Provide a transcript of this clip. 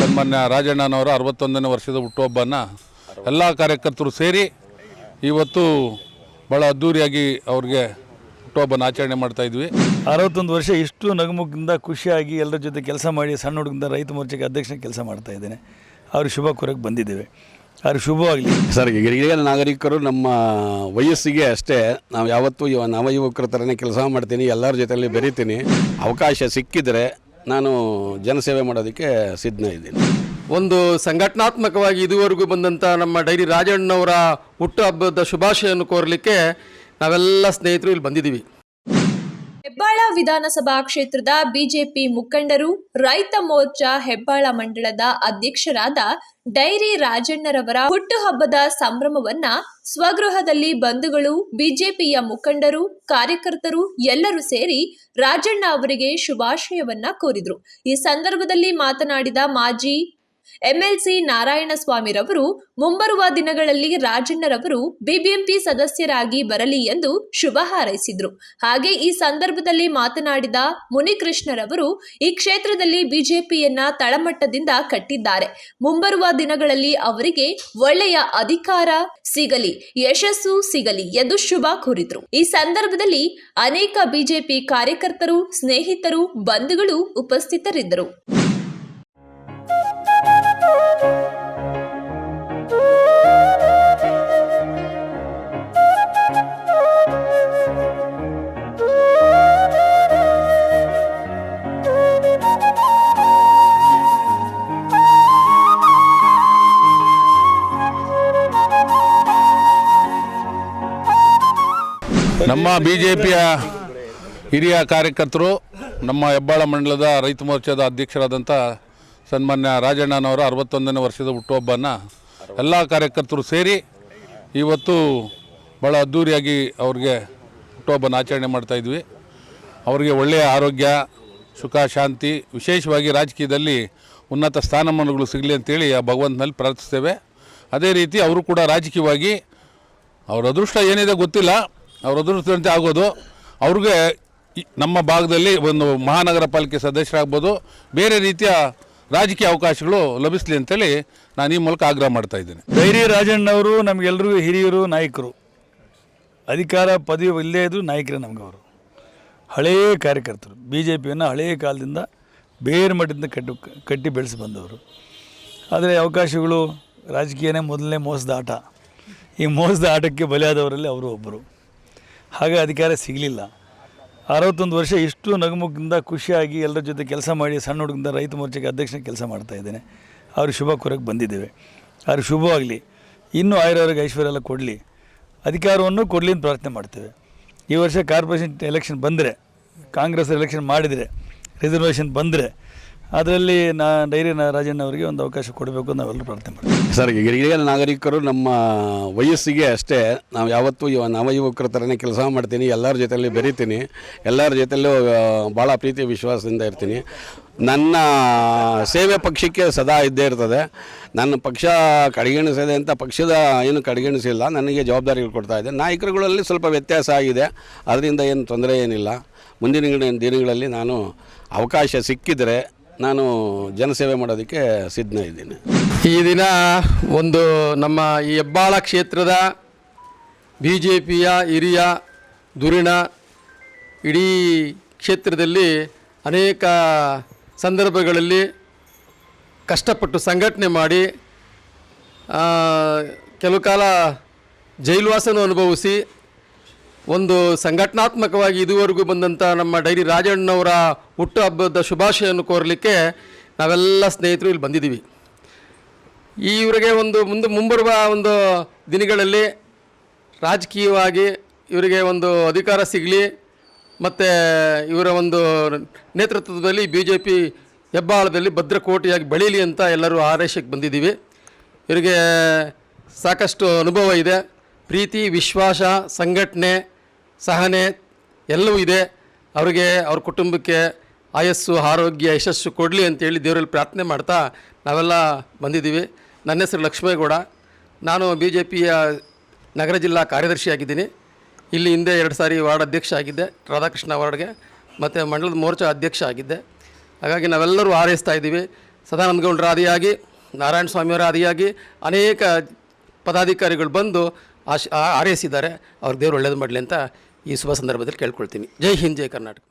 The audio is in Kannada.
ಸನ್ಮಾನ್ಯ ರಾಜಣ್ಣನವರ ಅರವತ್ತೊಂದನೇ ವರ್ಷದ ಹುಟ್ಟುಹಬ್ಬನ ಎಲ್ಲ ಕಾರ್ಯಕರ್ತರು ಸೇರಿ ಇವತ್ತು ಭಾಳ ಅದ್ಧೂರಿಯಾಗಿ ಅವ್ರಿಗೆ ಹುಟ್ಟುಹಬ್ಬನ ಆಚರಣೆ ಮಾಡ್ತಾ ಇದ್ವಿ. ಅರವತ್ತೊಂದು ವರ್ಷ ಇಷ್ಟು ನಗುಮುಖದಿಂದ ಖುಷಿಯಾಗಿ ಎಲ್ಲರ ಜೊತೆ ಕೆಲಸ ಮಾಡಿ ಸಣ್ಣ ಹುಡುಗಿಂದ ರೈತ ಮೋರ್ಚಾಗೆ ಅಧ್ಯಕ್ಷನ ಕೆಲಸ ಮಾಡ್ತಾ ಇದ್ದೇನೆ. ಅವ್ರ ಶುಭ ಕೋರಕ್ಕೆ ಬಂದಿದ್ದೇವೆ. ಅವ್ರಿಗೆ ಶುಭವಾಗಲಿ. ಸರ್ ಹಿರಿಯ ನಾಗರಿಕರು ನಮ್ಮ ವಯಸ್ಸಿಗೆ ಅಷ್ಟೇ ನಾವು ಯಾವತ್ತೂ ಇವ ನವಯುವಕರ ಥರನೇ ಕೆಲಸ ಮಾಡ್ತೀನಿ ಎಲ್ಲರ ಜೊತೆಯಲ್ಲಿ ಬೆರಿತೀನಿ. ಅವಕಾಶ ಸಿಕ್ಕಿದರೆ ನಾನು ಜನಸೇವೆ ಮಾಡೋದಕ್ಕೆ ಸಿದ್ಧ ಇದ್ದೀನಿ. ಒಂದು ಸಂಘಟನಾತ್ಮಕವಾಗಿ ಇದುವರೆಗೂ ಬಂದಂಥ ನಮ್ಮ ಡೈರಿ ರಾಜಣ್ಣವರ ಹುಟ್ಟುಹಬ್ಬದ ಶುಭಾಶಯನ್ನು ಕೋರಲಿಕ್ಕೆ ನಾವೆಲ್ಲ ಸ್ನೇಹಿತರು ಇಲ್ಲಿ ಬಂದಿದ್ದೀವಿ. ವಿಧಾನಸಭಾ ಕ್ಷೇತ್ರದ ಬಿಜೆಪಿ ಮುಖಂಡರು ರೈತ ಮೋರ್ಚಾ ಹೆಬ್ಬಾಳ ಮಂಡಳದ ಅಧ್ಯಕ್ಷರಾದ ಡೈರಿ ರಾಜಣ್ಣರವರ ಹುಟ್ಟುಹಬ್ಬದ ಸಂಭ್ರಮವನ್ನ ಸ್ವಗೃಹದಲ್ಲಿ ಬಂಧುಗಳು, ಬಿಜೆಪಿಯ ಮುಖಂಡರು, ಕಾರ್ಯಕರ್ತರು ಎಲ್ಲರೂ ಸೇರಿ ರಾಜಣ್ಣ ಅವರಿಗೆ ಶುಭಾಶಯವನ್ನ ಕೋರಿದ್ರು. ಈ ಸಂದರ್ಭದಲ್ಲಿ ಮಾತನಾಡಿದ ಮಾಜಿ ಎಂಎಲ್ಸಿ ನಾರಾಯಣಸ್ವಾಮಿರವರು ಮುಂಬರುವ ದಿನಗಳಲ್ಲಿ ರಾಜಣ್ಣರವರು ಬಿಬಿಎಂಪಿ ಸದಸ್ಯರಾಗಿ ಬರಲಿ ಎಂದು ಶುಭ ಹಾರೈಸಿದ್ರು. ಹಾಗೆ ಈ ಸಂದರ್ಭದಲ್ಲಿ ಮಾತನಾಡಿದ ಮುನಿಕೃಷ್ಣರವರು, ಈ ಕ್ಷೇತ್ರದಲ್ಲಿ ಬಿಜೆಪಿಯನ್ನ ತಳಮಟ್ಟದಿಂದ ಕಟ್ಟಿದ್ದಾರೆ. ಮುಂಬರುವ ದಿನಗಳಲ್ಲಿ ಅವರಿಗೆ ಒಳ್ಳೆಯ ಅಧಿಕಾರ ಸಿಗಲಿ, ಯಶಸ್ಸು ಸಿಗಲಿ ಎಂದು ಶುಭ ಕೋರಿದ್ರು. ಈ ಸಂದರ್ಭದಲ್ಲಿ ಅನೇಕ ಬಿಜೆಪಿ ಕಾರ್ಯಕರ್ತರು, ಸ್ನೇಹಿತರು, ಬಂಧುಗಳು ಉಪಸ್ಥಿತರಿದ್ದರು. ನಮ್ಮ ಬಿ ಜೆ ಪಿಯ ಹಿರಿಯ ಕಾರ್ಯಕರ್ತರು, ನಮ್ಮ ಹೆಬ್ಬಾಳ ಮಂಡಲದ ರೈತ ಮೋರ್ಚಾದ ಅಧ್ಯಕ್ಷರಾದಂಥ ಸನ್ಮಾನ್ಯ ರಾಜಣ್ಣನವರ ಅರವತ್ತೊಂದನೇ ವರ್ಷದ ಹುಟ್ಟುಹಬ್ಬನ ಎಲ್ಲ ಕಾರ್ಯಕರ್ತರು ಸೇರಿ ಇವತ್ತು ಭಾಳ ಅದ್ಧೂರಿಯಾಗಿ ಅವ್ರಿಗೆ ಹುಟ್ಟುಹಬ್ಬನ ಆಚರಣೆ ಮಾಡ್ತಾಯಿದ್ವಿ ಅವರಿಗೆ ಒಳ್ಳೆಯ ಆರೋಗ್ಯ, ಸುಖ, ಶಾಂತಿ, ವಿಶೇಷವಾಗಿ ರಾಜಕೀಯದಲ್ಲಿ ಉನ್ನತ ಸ್ಥಾನಮಾನಗಳು ಸಿಗಲಿ ಅಂತೇಳಿ ಆ ಭಗವಂತನಲ್ಲಿ ಪ್ರಾರ್ಥಿಸ್ತೇವೆ ಅದೇ ರೀತಿ ಅವರು ಕೂಡ ರಾಜಕೀಯವಾಗಿ ಅವರ ಅದೃಷ್ಟ ಏನಿದೆ ಗೊತ್ತಿಲ್ಲ. ಅವ್ರ ಅದೃಷ್ಟದಂತೆ ಆಗೋದು. ಅವ್ರಿಗೆ ನಮ್ಮ ಭಾಗದಲ್ಲಿ ಒಂದು ಮಹಾನಗರ ಪಾಲಿಕೆ ಸದಸ್ಯರಾಗ್ಬೋದು. ಬೇರೆ ರೀತಿಯ ರಾಜಕೀಯ ಅವಕಾಶಗಳು ಲಭಿಸಲಿ ಅಂತೇಳಿ ನಾನು ಈ ಮೂಲಕ ಆಗ್ರಹ ಮಾಡ್ತಾ ಇದ್ದೀನಿ. ಧೈರ್ಯ ರಾಜಣ್ಣವರು ನಮಗೆಲ್ಲರಿಗೂ ಹಿರಿಯರು, ನಾಯಕರು. ಅಧಿಕಾರ ಪದವಿ ಇಲ್ಲದೇ ಇದ್ದರೂ ನಾಯಕರೇ ನಮ್ಗೆ ಅವರು ಹಳೆಯ ಕಾರ್ಯಕರ್ತರು. ಬಿ ಜೆ ಪಿಯನ್ನು ಹಳೆಯ ಕಾಲದಿಂದ ಬೇರೆ ಮಟ್ಟದಿಂದ ಕಟ್ಟು, ಕಟ್ಟಿ ಬೆಳೆಸಿ ಬಂದವರು. ಆದರೆ ಅವಕಾಶಗಳು ರಾಜಕೀಯನೇ ಮೊದಲನೇ ಮೋಸದ ಆಟ. ಈ ಮೋಸದ ಆಟಕ್ಕೆ ಬಲಿಯಾದವರಲ್ಲಿ ಅವರು ಒಬ್ಬರು ಹಾಗೆ ಅಧಿಕಾರ ಸಿಗಲಿಲ್ಲ. ಅರವತ್ತೊಂದು ವರ್ಷ ಇಷ್ಟು ನಗುಮುಖದಿಂದ ಖುಷಿಯಾಗಿ ಎಲ್ಲರ ಜೊತೆ ಕೆಲಸ ಮಾಡಿ ಸಣ್ಣ ಹುಡುಗಿಂದ ರೈತ ಮೋರ್ಚಾಗೆ ಅಧ್ಯಕ್ಷ ಕೆಲಸ ಮಾಡ್ತಾ ಇದ್ದೇನೆ. ಅವ್ರಿಗೆ ಶುಭ ಕೋರಕ್ಕೆ ಬಂದಿದ್ದೇವೆ. ಅವ್ರಿಗೆ ಶುಭವಾಗಲಿ ಇನ್ನೂ ಆಯುರವ್ರಿಗೆ ಐಶ್ವರ್ಯ ಎಲ್ಲ ಕೊಡಲಿ. ಅಧಿಕಾರವನ್ನು ಕೊಡಲಿ ಅಂತ ಪ್ರಾರ್ಥನೆ ಮಾಡ್ತೇವೆ. ಈ ವರ್ಷ ಕಾರ್ಪೊರೇಷನ್ ಎಲೆಕ್ಷನ್ ಬಂದರೆ, ಕಾಂಗ್ರೆಸ್ ಎಲೆಕ್ಷನ್ ಮಾಡಿದರೆ ರಿಸರ್ವೇಷನ್ ಬಂದರೆ, ಅದರಲ್ಲಿ ನಾ ಡೈರಿ ರಾಜಣ್ಣ ಅವರಿಗೆ ಒಂದು ಅವಕಾಶ ಕೊಡಬೇಕು ಅಂತ ನಾವೆಲ್ಲರೂ ಪ್ರಾರ್ಥನೆ ಮಾಡ್ತೀವಿ. ಸರ್ ಹಿರಿಯ ನಾಗರಿಕರು ನಮ್ಮ ವಯಸ್ಸಿಗೆ ಅಷ್ಟೇ. ನಾವು ಯಾವತ್ತೂ ಇವ ನವ ಯುವಕರ ಥರನೇ ಕೆಲಸ ಮಾಡ್ತೀನಿ, ಎಲ್ಲರ ಜೊತೆಯಲ್ಲಿ ಬೆರಿತೀನಿ, ಎಲ್ಲರ ಜೊತೆಯಲ್ಲೂ ಭಾಳ ಪ್ರೀತಿ ವಿಶ್ವಾಸದಿಂದ ಇರ್ತೀನಿ. ನನ್ನ ಸೇವೆ ಪಕ್ಷಕ್ಕೆ ಸದಾ ಇದ್ದೇ ಇರ್ತದೆ. ನನ್ನ ಪಕ್ಷ ಕಡೆಗಣಿಸಿದೆ ಅಂತ ಪಕ್ಷದ ಏನು ಕಡೆಗಣಿಸಿಲ್ಲ, ನನಗೆ ಜವಾಬ್ದಾರಿಗಳು ಕೊಡ್ತಾ ಇದೆ. ನಾಯಕರುಗಳಲ್ಲಿ ಸ್ವಲ್ಪ ವ್ಯತ್ಯಾಸ ಆಗಿದೆ ಅದರಿಂದ ಏನು ತೊಂದರೆ ಏನಿಲ್ಲ. ಮುಂದಿನ ದಿನಗಳಲ್ಲಿ ನಾನು ಅವಕಾಶ ಸಿಕ್ಕಿದರೆ ನಾನು ಜನಸೇವೆ ಮಾಡೋದಕ್ಕೆ ಸಿದ್ಧ ಇದ್ದೀನಿ. ಈ ದಿನ ಒಂದು ನಮ್ಮ ಈ ಹೆಬ್ಬಾಳ ಕ್ಷೇತ್ರದ ಬಿ ಜೆ ಪಿಯ ಹಿರಿಯ ಧುರೀಣ ಇಡೀ ಕ್ಷೇತ್ರದಲ್ಲಿ ಅನೇಕ ಸಂದರ್ಭಗಳಲ್ಲಿ ಕಷ್ಟಪಟ್ಟು ಸಂಘಟನೆ ಮಾಡಿ ಕೆಲವು ಕಾಲ ಜೈಲುವಾಸನ ಅನುಭವಿಸಿ, ಒಂದು ಸಂಘಟನಾತ್ಮಕವಾಗಿ ಇದುವರೆಗೂ ಬಂದಂಥ ನಮ್ಮ ಡೈರಿ ರಾಜಣ್ಣವರ ಹುಟ್ಟುಹಬ್ಬದ ಶುಭಾಶಯವನ್ನು ಕೋರಲಿಕ್ಕೆ ನಾವೆಲ್ಲ ಸ್ನೇಹಿತರು ಇಲ್ಲಿ ಬಂದಿದ್ದೀವಿ. ಈ ಇವರಿಗೆ ಒಂದು ಮುಂದೆ ಮುಂಬರುವ ಒಂದು ದಿನಗಳಲ್ಲಿ ರಾಜಕೀಯವಾಗಿ ಇವರಿಗೆ ಒಂದು ಅಧಿಕಾರ ಸಿಗಲಿ ಮತ್ತು ಇವರ ಒಂದು ನೇತೃತ್ವದಲ್ಲಿ ಬಿ ಜೆ ಪಿ ಹೆಬ್ಬಾಳದಲ್ಲಿ ಭದ್ರಕೋಟೆಯಾಗಿ ಬೆಳೀಲಿ ಅಂತ ಎಲ್ಲರೂ ಆರೈಸಕ್ಕೆ ಬಂದಿದ್ದೀವಿ. ಇವರಿಗೆ ಸಾಕಷ್ಟು ಅನುಭವ ಇದೆ. ಪ್ರೀತಿ, ವಿಶ್ವಾಸ, ಸಂಘಟನೆ, ಸಹನೆ ಎಲ್ಲವೂ ಇದೆ. ಅವರಿಗೆ ಅವ್ರ ಕುಟುಂಬಕ್ಕೆ ಆಯಸ್ಸು, ಆರೋಗ್ಯ, ಯಶಸ್ಸು ಕೊಡಲಿ ಅಂತೇಳಿ ದೇವರಲ್ಲಿ ಪ್ರಾರ್ಥನೆ ಮಾಡ್ತಾ ನಾವೆಲ್ಲ ಬಂದಿದ್ದೀವಿ. ನನ್ನ ಹೆಸರು ಲಕ್ಷ್ಮೇಗೌಡ. ನಾನು ಬಿ ಜೆ ಪಿಯ ನಗರ ಜಿಲ್ಲಾ ಕಾರ್ಯದರ್ಶಿಯಾಗಿದ್ದೀನಿ. ಇಲ್ಲಿ ಹಿಂದೆ ಎರಡು ಸಾರಿ ವಾರ್ಡ್ ಅಧ್ಯಕ್ಷ ಆಗಿದ್ದೆ, ರಾಧಾಕೃಷ್ಣ ವಾರ್ಡ್ಗೆ ಮತ್ತು ಮಂಡಲದ ಮೋರ್ಚಾ ಅಧ್ಯಕ್ಷ ಆಗಿದ್ದೆ. ಹಾಗಾಗಿ ನಾವೆಲ್ಲರೂ ಹಾರೈಸ್ತಾ ಇದ್ದೀವಿ. ಸದಾನಂದಗೌಡರ ಆದಿಯಾಗಿ ನಾರಾಯಣ ಸ್ವಾಮಿಯವರ ಆದಿಯಾಗಿ ಅನೇಕ ಪದಾಧಿಕಾರಿಗಳು ಬಂದು ಆಶ್ ಹಾರೈಸಿದ್ದಾರೆ. ಅವ್ರಿಗೆ ದೇವರು ಒಳ್ಳೇದು ಮಾಡಲಿ ಅಂತ ಈ ಶುಭ ಸಂದರ್ಭದಲ್ಲಿ ಕೇಳ್ಕೊಳ್ತೀನಿ. ಜೈ ಹಿಂದ್, ಜೈ ಕರ್ನಾಟಕ.